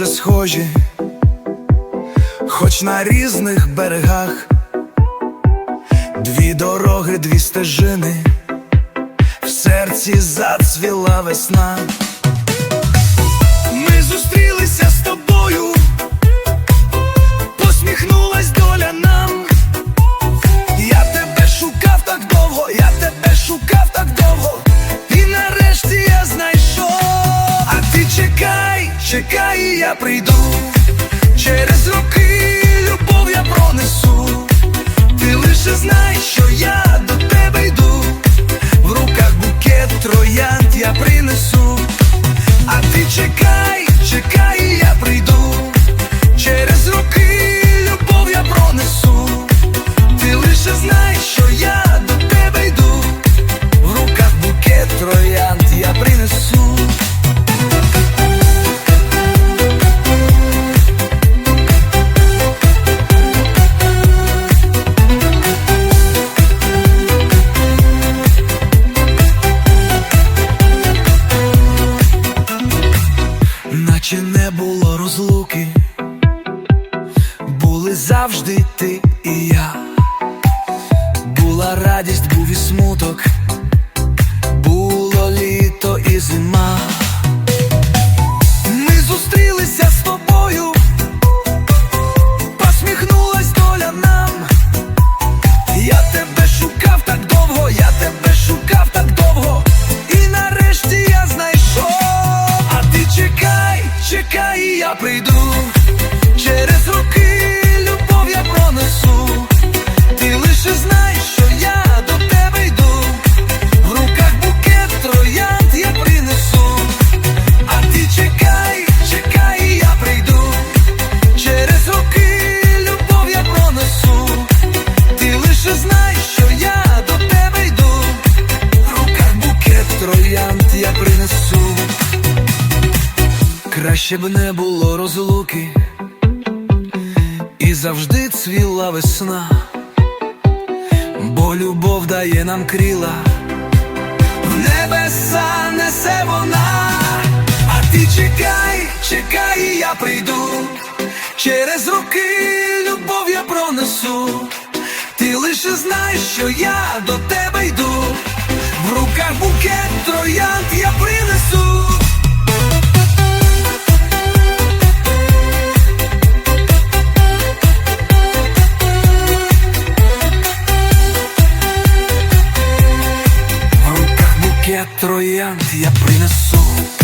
дуже схожі, хоч на різних берегах, дві дороги, дві стежини, в серці зацвіла весна. Ми зустрілися з тобою, чекай, я прийду. Через роки любов я пронесу. Ти лише знай, що я до тебе йду. В руках букет троянд я принесу. А ти чекай, чекай, я прийду. Через роки було розлуки, були завжди ти і я. Була радість, був і смуток, я прийду. Краще б не було розлуки, і завжди цвіла весна, бо любов дає нам крила, в небеса несе вона, а ти чекай, чекай, я прийду. Через роки любов я пронесу. Ти лише знай, що я до тебе йду. В руках букет троянд я принесу. В руках букет троянд я принесу.